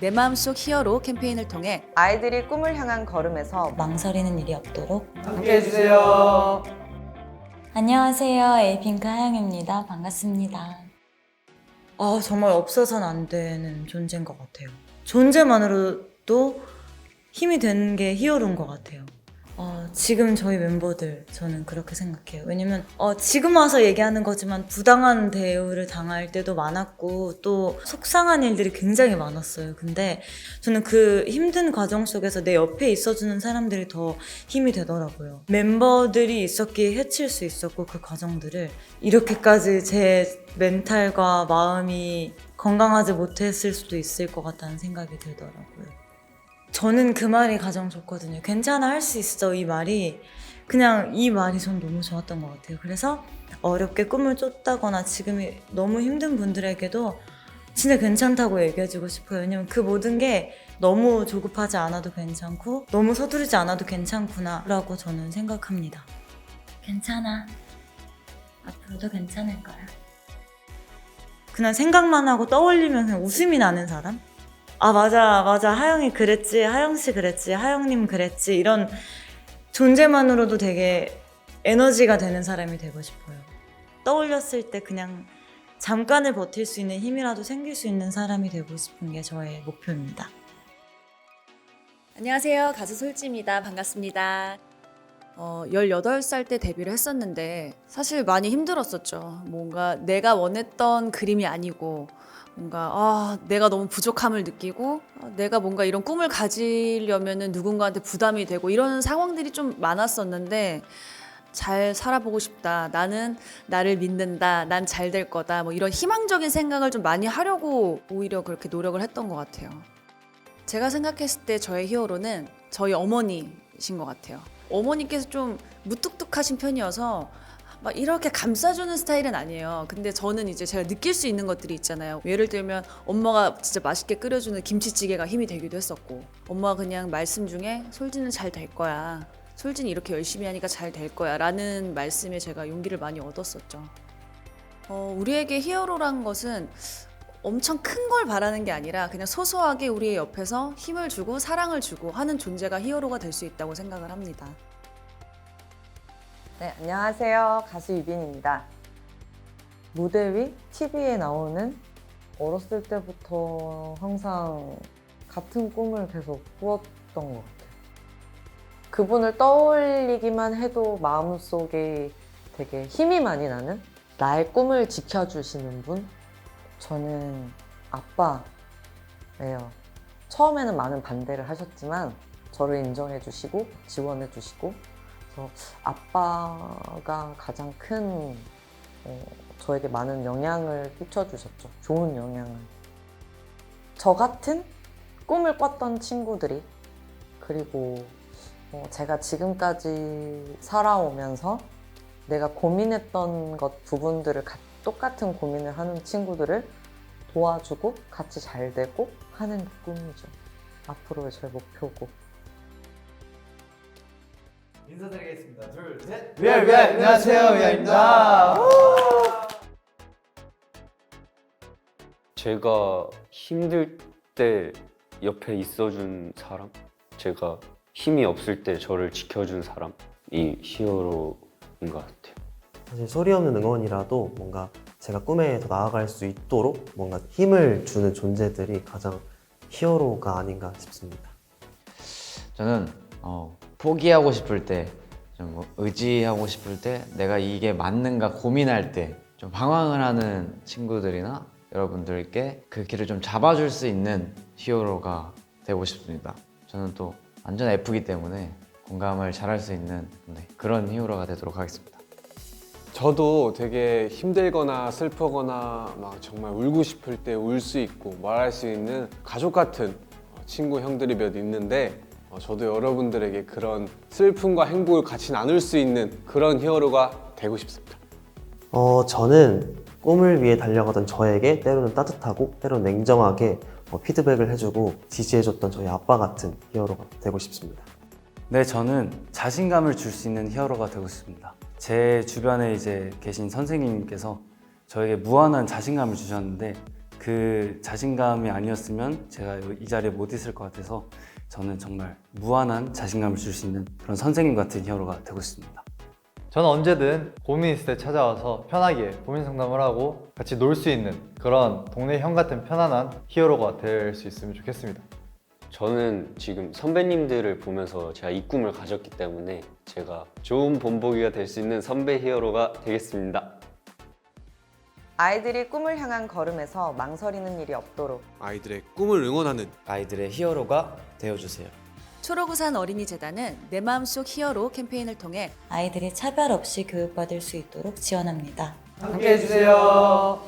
내 마음속 히어로 캠페인을 통해 아이들이 꿈을 향한 걸음에서 망설이는 일이 없도록 함께 해주세요. 안녕하세요. 에이핑크 하영입니다. 반갑습니다. 아 정말 없어서는 안 되는 존재인 것 같아요. 존재만으로도 힘이 되는 게 히어로인 것 같아요 어, 지금 저희 멤버들 저는 그렇게 생각해요 왜냐면 어, 지금 와서 얘기하는 거지만 부당한 대우를 당할 때도 많았고 또 속상한 일들이 굉장히 많았어요 근데 저는 그 힘든 과정 속에서 내 옆에 있어주는 사람들이 더 힘이 되더라고요. 멤버들이 있었기에 해칠 수 있었고 그 과정들을 이렇게까지 제 멘탈과 마음이 건강하지 못했을 수도 있을 것 같다는 생각이 들더라고요. 저는 그 말이 가장 좋거든요. 괜찮아 할 수 있어 이 말이 그냥 이 말이 전 너무 좋았던 것 같아요. 그래서 어렵게 꿈을 쫓다거나 지금이 너무 힘든 분들에게도 진짜 괜찮다고 얘기해주고 싶어요. 왜냐면 그 모든 게 너무 조급하지 않아도 괜찮고 너무 서두르지 않아도 괜찮구나라고 저는 생각합니다. 괜찮아. 앞으로도 괜찮을 거야. 그냥 생각만 하고 떠올리면 그냥 웃음이 나는 사람? 아 맞아 맞아 하영이 그랬지 하영 씨 그랬지 하영님 그랬지 이런 존재만으로도 되게 에너지가 되는 사람이 되고 싶어요. 떠올렸을 때 그냥 잠깐을 버틸 수 있는 힘이라도 생길 수 있는 사람이 되고 싶은 게 저의 목표입니다. 안녕하세요. 가수 솔지입니다. 반갑습니다. 어, 18살 때 데뷔를 했었는데 사실 많이 힘들었었죠. 뭔가 내가 원했던 그림이 아니고 뭔가 아, 내가 너무 부족함을 느끼고 아, 내가 뭔가 이런 꿈을 가지려면은 누군가한테 부담이 되고 이런 상황들이 좀 많았었는데 잘 살아보고 싶다. 나는 나를 믿는다. 난 잘 될 거다. 뭐 이런 희망적인 생각을 좀 많이 하려고 오히려 그렇게 노력을 했던 것 같아요. 제가 생각했을 때 저의 히어로는 저희 어머니이신 것 같아요. 어머니께서 좀 무뚝뚝하신 편이어서 막 이렇게 감싸주는 스타일은 아니에요. 근데 저는 이제 제가 느낄 수 있는 것들이 있잖아요. 예를 들면 엄마가 진짜 맛있게 끓여주는 김치찌개가 힘이 되기도 했었고, 엄마가 그냥 말씀 중에 솔지는 잘 될 거야. 솔지는 이렇게 열심히 하니까 잘 될 거야. 라는 말씀에 제가 용기를 많이 얻었었죠. 어, 우리에게 히어로란 것은 엄청 큰 걸 바라는 게 아니라 그냥 소소하게 우리의 옆에서 힘을 주고 사랑을 주고 하는 존재가 히어로가 될 수 있다고 생각을 합니다. 네, 안녕하세요. 가수 유빈입니다. 무대 위 TV에 나오는 어렸을 때부터 항상 같은 꿈을 계속 꾸었던 것 같아요. 그분을 떠올리기만 해도 마음속에 되게 힘이 많이 나는 나의 꿈을 지켜주시는 분? 저는 아빠예요. 처음에는 많은 반대를 하셨지만 저를 인정해 주시고 지원해 주시고 그래서 아빠가 가장 큰 어, 저에게 많은 영향을 끼쳐주셨죠. 좋은 영향을. 저 같은 꿈을 꿨던 친구들이 그리고 어, 제가 지금까지 살아오면서 내가 고민했던 것 부분들을 가- 똑같은 고민을 하는 친구들을 도와주고 같이 잘 되고 하는 게 꿈이죠. 앞으로의 제 목표고. 인사드리겠습니다. 둘, 셋. 위알 위알 안녕하세요 위알입니다. 제가 힘들 때 옆에 있어준 사람, 제가 힘이 없을 때 저를 지켜준 사람이 히어로인 것 같아요. 사실 소리 없는 응원이라도 뭔가 제가 꿈에 더 나아갈 수 있도록 뭔가 힘을 주는 존재들이 가장 히어로가 아닌가 싶습니다. 저는 어, 포기하고 싶을 때, 좀뭐 의지하고 싶을 때, 내가 이게 맞는가 고민할 때, 좀 방황을 하는 친구들이나 여러분들께 그 길을 좀 잡아줄 수 있는 히어로가 되고 싶습니다. 저는 또 완전 F기 때문에 공감을 잘할 수 있는 네, 그런 히어로가 되도록 하겠습니다. 저도 되게 힘들거나 슬프거나 막 정말 울고 싶을 때 울 수 있고 말할 수 있는 가족 같은 친구 형들이 몇 있는데 어, 저도 여러분들에게 그런 슬픔과 행복을 같이 나눌 수 있는 그런 히어로가 되고 싶습니다. 어, 저는 꿈을 위해 달려가던 저에게 때로는 따뜻하고 때로는 냉정하게 어, 피드백을 해주고 지지해줬던 저희 아빠 같은 히어로가 되고 싶습니다. 네, 저는 자신감을 줄 수 있는 히어로가 되고 싶습니다. 제 주변에 이제 계신 선생님께서 저에게 무한한 자신감을 주셨는데 그 자신감이 아니었으면 제가 이 자리에 못 있을 것 같아서 저는 정말 무한한 자신감을 줄 수 있는 그런 선생님 같은 히어로가 되고 싶습니다. 저는 언제든 고민 있을 때 찾아와서 편하게 고민 상담을 하고 같이 놀 수 있는 그런 동네 형 같은 편안한 히어로가 될 수 있으면 좋겠습니다. 저는 지금 선배님들을 보면서 제가 이 꿈을 가졌기 때문에 제가 좋은 본보기가 될 수 있는 선배 히어로가 되겠습니다. 아이들이 꿈을 향한 걸음에서 망설이는 일이 없도록 아이들의 꿈을 응원하는 아이들의 히어로가 되어주세요. 초록우산 어린이재단은 내 마음속 히어로 캠페인을 통해 아이들이 차별 없이 교육받을 수 있도록 지원합니다. 함께 해주세요.